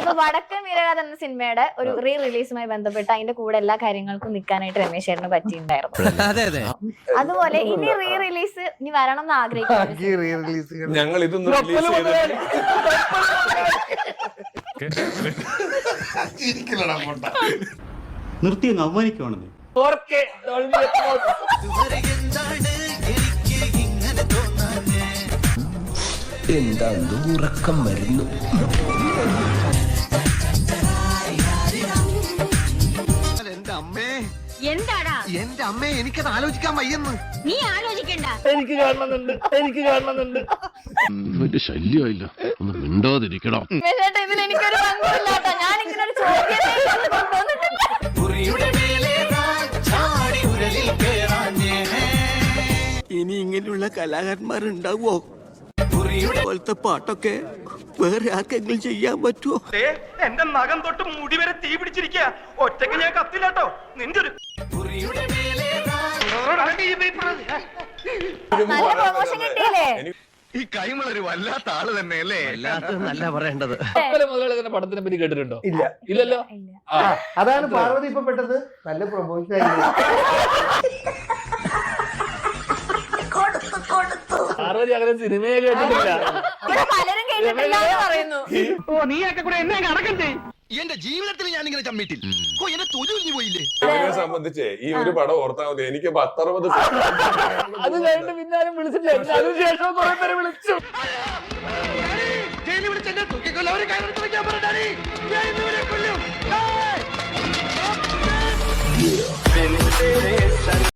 അപ്പൊ വടക്കൻ വീരഗാഥ എന്ന സിനിമയുടെ ഒരു റീ റിലീസുമായി ബന്ധപ്പെട്ട് അതിന്റെ കൂടെ എല്ലാ കാര്യങ്ങൾക്കും നിൽക്കാനായിട്ട് രമേശ് ചേട്ടന് പറ്റിയിട്ടുണ്ടായിരുന്നു. അതെ അതെ. അതുപോലെ ഇനി റീ റിലീസ് ഇനി വരണം എന്ന് ആഗ്രഹിക്കുന്നു. ഞങ്ങൾ ഇതൊന്നും റിലീസ് നിർത്തി അങ്ങ് അവമാനിക്കുവാണെന്നേ. എന്താ ഉറക്കം വരുന്നു? എന്റെ അമ്മേ. എന്താടാ? എന്റെ അമ്മേ എനിക്കത് ആലോചിക്കാൻ വയ്യെന്ന്. നീ ആലോചിക്കണ്ട. എനിക്ക് കാണണമെന്നുണ്ട് എനിക്ക് കാണണമെന്നുണ്ട്. വലിയ ശല്യമായില്ല. ഒന്ന് മിണ്ടാതിരിക്കണം ഇതിൽ എനിക്കൊരു ഞാൻ ഇങ്ങനെ ഒരു ഇനി ഇങ്ങനെയുള്ള കലാകാരന്മാരുണ്ടാവോ പോലത്തെ പാട്ടൊക്കെ വേറെ ആർക്കെങ്കിലും ചെയ്യാൻ പറ്റുമോ എന്റെ നഖം തൊട്ട് മുടി വരെ തീ പിടിച്ചിരിക്കുക ഒറ്റയ്ക്ക് ഞാൻ കത്തില്ലാട്ടോ. നിന്റെ ഒരു നല്ല പ്രൊമോഷൻ കിട്ടിയില്ലേ? ഈ കൈമളൊരു വല്ലാത്ത ആൾ തന്നെ അല്ലേ നല്ല പറയേണ്ടത്. മുതലാളികളുടെ പടത്തിനെ പറ്റി കേട്ടിട്ടുണ്ടോ? ഇല്ല. ഇല്ലല്ലോ? അതാണ് പാർവതി ഇപ്പൊ പെട്ടത്. നല്ല പ്രൊമോഷൻ പാർവതി അങ്ങനെ സിനിമയെ കേട്ടിട്ടില്ല. ഇവിടെ പലരും കേട്ടിട്ടില്ല എന്ന് പറയുന്നു. ഓ നീയൊക്കെ കൂടെ എന്നെ അടക്കം ചെയ്യും എന്റെ ജീവിതത്തിൽ ഞാൻ ഇങ്ങനെ ചമ്മിട്ടില്ല. ഓ എന്നെ തൊഴിൽ പോയില്ലേ? ഇതിനെ സംബന്ധിച്ച് ഈ ഒരു പടം ഓർത്താൽ മതി. എനിക്ക് പത്തറുപത് അത് കഴിഞ്ഞിട്ട് പിന്നാലും വിളിച്ചില്ല അതിനുശേഷം കുറെ പേര് വിളിച്ചു. ജയിലിൽ വിളിച്ചെന്നെ തൂക്കിക്കൊല്ല. ഒരു കയറെടുത്ത് വെക്കാൻ പറഞ്ഞാടി ഞാൻ ഇന്നുവരെ